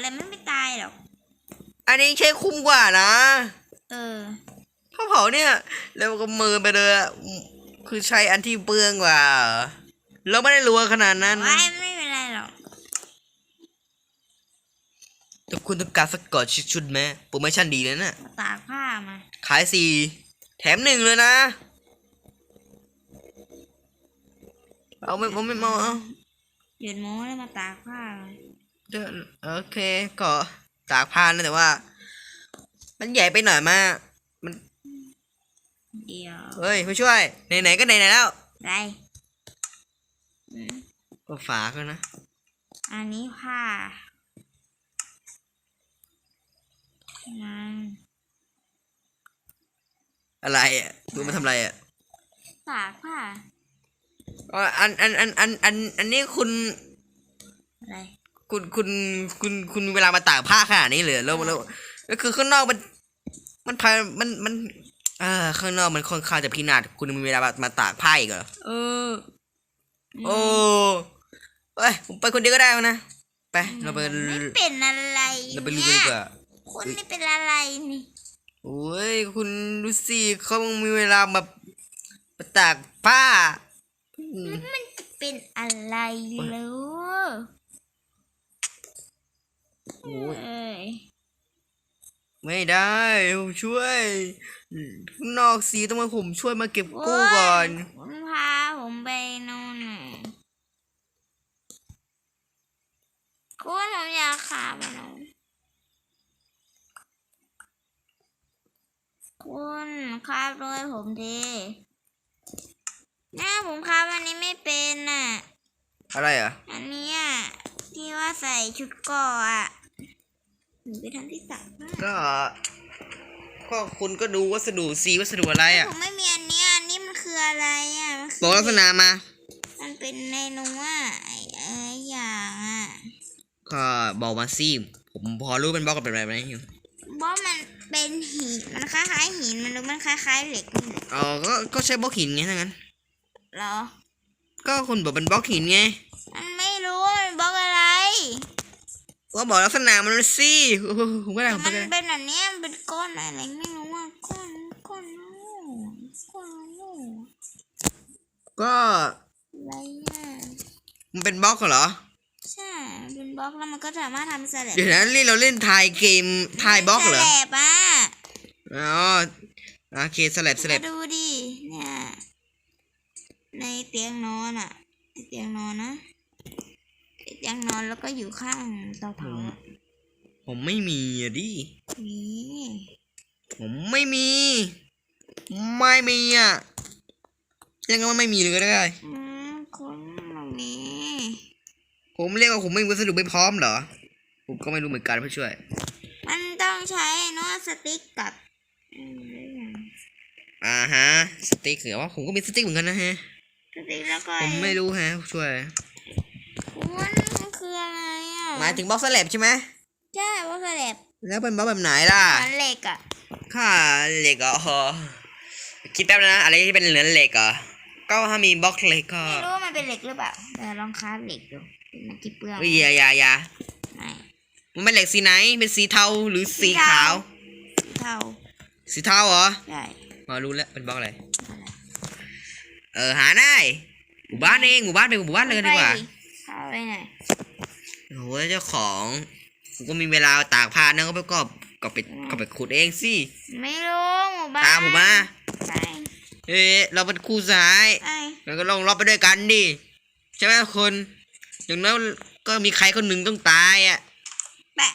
เลยมันไม่ตายหรอก อันนี้ใช้คุ้มกว่านะ เออถ้าเผาเนี่ยแล้วก็มือไปเลยอะคือใช้อันที่เปลืองกว่า เราไม่ได้รัวขนาดนั้นไว้ไม่เป็นไรหรอก แต่คุณต้องการสกอตชุดๆไหมโปรโมชั่นดีเลยนะมาตากผ้ามา ขายสี่แถมหนึ่งเลยนะ เอาไม่เอาไม่เอาเอา หยุดโม้แล้วมาตากผ้ามา เดี๋ยวโอเค ก็ตากผ้านะแต่ว่า มันใหญ่ไปหน่อยมาก มันเดี๋ยวเฮ้ยผู้ช่วย ไหนๆก็ไหนๆแล้ว ไรอืมก็ฝากแล้วนะอันนี้ผ้านั่นอะไรอะดูมาทำอะไรอะตากผ้าอ๋ออันอันอันอันอันอันนี้คุณอะไร คุณคุณคุณคุณมีเวลามาตากผ้าขนาดนี้เลยแล้วแล้วก็คือข้างนอกมัน มันพามันมัน เออข้างนอกมันค่อนข้างจะพินาศคุณมีเวลามามาตากผ้าอีกเหรอเออ โอ้เอ้ยผมไปคนเดียวก็ได้นะไปเราไปไม่เป็นอะไรเราไปลุยกันดีกว่าคุณนี่เป็นอะไรนี่โอ้ยคุณดูสิเขามีเวลามามาตากผ้าอืมมันจะเป็นอะไรเลยโอ้ยเอ้ยไม่ได้ผมช่วยข้างนอกสีต้องมาผมช่วยมาเก็บกู้ก่อนโยคุณพาผมไปนู่นน่ะคุณผมอยากขาไปนู่นคุณคาบด้วยผมดีหน้าผมคาบอันนี้ไม่เป็นน่ะ อะไรอะ อันเนี้ยที่ว่าใส่ชุดเก่ออะ หนูไปทำที่สามบ้างก็ ก็คุณก็ดูวัสดุสีวัสดุอะไรอะ ผมไม่มีอันเนี้ยอันนี้มันคืออะไรอะมันคืบอกลักษณะมา มันเป็นในนูว่าไอ้ไอ้อย่างอะก็บอกมาสิผมพอรู้เป็นบล็อกกับเป็นอะไรไหมบอสมันเป็นหินมันคล้ายๆหินมันดูมันคล้ายๆเหล็กนี่แหละอ๋อก็ก็ใช้บล็อกหินไงทั้งนั้นเหรอ ก็คุณบอกเป็นบล็อกหินไง มันไม่รู้ว่ามันบล็อกอะไร ก็บอกลักษณะมันสิโอ้โหผมก็ได้แต่ผมมัก็นได้เป็นแบบเนี้ยมันเป็นก้อนอะไรไม่รู้อะก้อนก้อนโน่ก้อนโน่ก็อะไรอะมันเป็นบล็อกเหรอใช่มันเป็นบล็อกแล้วมันก็สามารถทำสลับเดี๋ยวนะนี่เราเล่นทายเกมทายบล็อกเหรอสลับอะอ๋อโอเคสลับสลับมาดูดิเนี่ยในเตียงนอนอะในเตียงนอนนะใน เตียงนอนแล้วก็อยู่ข้างเตาเผาอะผมไม่มีอะดินี่ผมไม่มี ไม่มีอะยังไงว่าไม่มีเลยก็ได้ อืมคนแบบนี้ผมเรียกว่าผมไม่มีวัสดุไม่พร้อมเหรอ ผมก็ไม่รู้เหมือนกันเพื่อช่วย มันต้องใช้เนอะสติ๊กกับอืมอ่าฮะ สติ๊กเหรอว่าผมก็มีสติ๊กเหมือนกันนะฮะ สติ๊กแล้วก็ผมไม่รู้ฮะผู้ช่วย คุณมัน คืออะไรอะหมายถึงบล็อกสลับใช่ไหมใช่ว่าสลับแล้วเป็นบล็อกแบบไหนล่ะมันเหล็กอะค่าเหล็กเหรออ๋อคิดแป๊บนะอะไรที่เป็นเหลือเหล็กเหรอก็ถ้ามีบล็อกเหล็กก็ไม่รู้ว่ามันเป็นเหล็กหรือเปล่าแต่ลองค้าบเหล็กดูเป็นมันกี่เปลือกเฮ้ยอย่าอย่าอย่าไม่มันเป็นเหล็กสีไหนเป็นสีเทาหรือสีขาวสีเทาสีเทาเหรอใช่มารู้แล้วเป็นบล็อกอะไรอะไรเออหาได้หมู่บ้านเองหมู่บ้านเป็นหมู่บ้านเลยดีกว่าเข้าไปไหนอย โอ้โหเจ้าของผมก็มีเวลาตากผ้านะก็ไปก็ก็ไปก็ไปขุดเองสิไม่รู้หมู่บ้านตามผมมาใช่เอ๊ะเราเป็นคู่สหายไอ้เราก็ลองรอบไปด้วยกันดิใช่ไหมคนอย่างนั้นก็มีใครคนหนึ่งต้องตายอะแปะ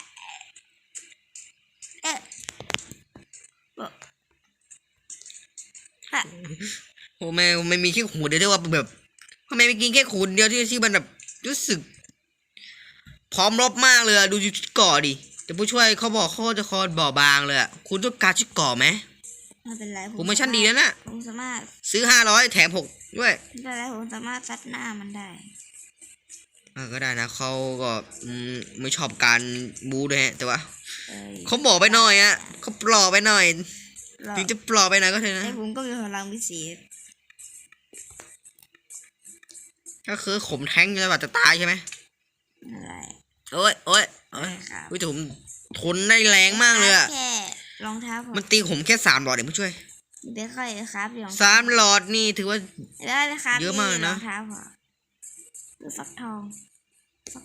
เอ๊ะบอกค่ะโอ้ไม่ไม่มีแค่ขูดเดียวที่ว่าแบบทำไมไม่กินแค่ขูดเดียวที่ที่มันแบบรู้สึก พร้อมรบมากเลยอะดูชุดเก่อดิแต่ผู้ช่วยเขาบอกเขาจะคอบ่อบางเลยอะคุณต้องการชุดเก่อไหมไม่เป็นไรโปรโมชั่นดีแล้วนะผมสามารถซื้อห้าร้อยแถมหกด้วยไม่เป็นไรผมสามารถซัดหน้ามันได้อ่าก็ได้นะเขาก็อืมไม่ชอบการบูด้วยฮะแต่ว่าเอ้ยเขาบอกไปหน่อยอะเขาปลอบไปหน่อยหรอถึงจะปลอบไปหน่อยก็เถอะนะแต่ผมก็มีพลังพิเศษก็คือขมแท้งจะแบบจะตายใช่ไหมอะไร โอ้ยโอ้ยโอ้ยครับเฮ้ยแต่ผมทนได้แรงมากเลยอะแค่รองเท้าผมมันตีผมแค่สามหลอดเองผู้ช่วยเดี๋ยวค่อยครับรองสามหลอดนี่ถือว่า ได้เลยครับเยอะมากนะ รองเท้าผมดูฟักทองฟัก